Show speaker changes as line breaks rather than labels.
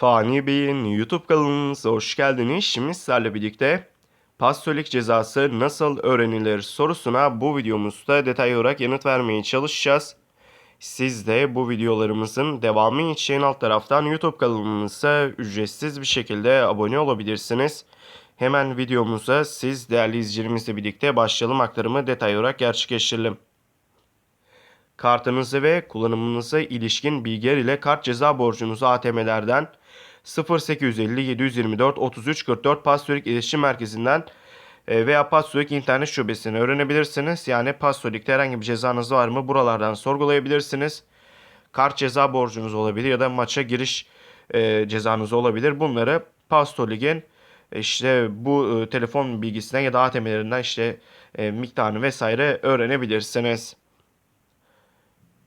Fani Bey'in YouTube kanalımıza hoş geldiniz. Şimdi sizlerle birlikte pastolik cezası nasıl öğrenilir sorusuna bu videomuzda detaylı olarak yanıt vermeye çalışacağız. Siz de bu videolarımızın devamı için alt taraftan YouTube kanalımıza ücretsiz bir şekilde abone olabilirsiniz. Hemen videomuza siz değerli izleyicilerimizle birlikte başlayalım aktarımı detaylı olarak gerçekleştirelim. Kartınızı ve kullanımınıza ilişkin bilgiler ile kart ceza borcunuzu ATM'lerden 0850 724 33 44 Pastorik İletişim Merkezi'nden e, veya Pastorik internet şubesini öğrenebilirsiniz. Yani Pastorik'te herhangi bir cezanız var mı buralardan sorgulayabilirsiniz. Kart ceza borcunuz olabilir ya da maça giriş e, cezanız olabilir. Bunları Pastolik'in işte bu e, telefon bilgisinden ya da ATM'lerinden işte e, miktarını vesaire öğrenebilirsiniz.